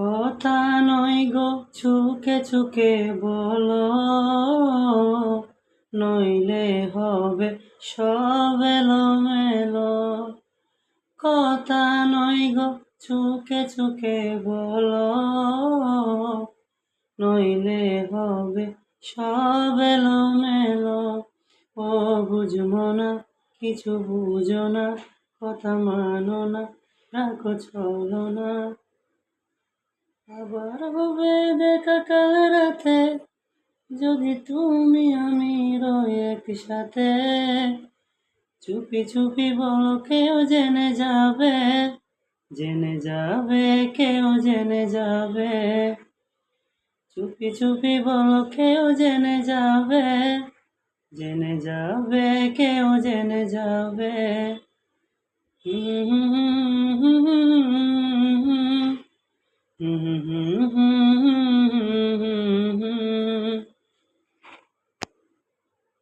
কথা নয় গো, চুকে চুকে বলো। নইলে হবে সব এলোমেলো। কথা নয় গো, চুকে চুকে বলো। নইলে হবে সব এলোমেলো। ও বুঝব না কিছু বুঝো না, কথা মানো না, রাখো চলো না। আবার হবে দেখা কাল রাতে। যদি তুমি আমি রই একসাথে, চুপি চুপি বলো কেউ জেনে যাবে জেনে যাবে, কেউ জেনে যাবে। চুপি চুপি বলো কেউ জেনে যাবে জেনে যাবে, কেউ জেনে যাবে। হুম Mm-hmm. mm-hmm.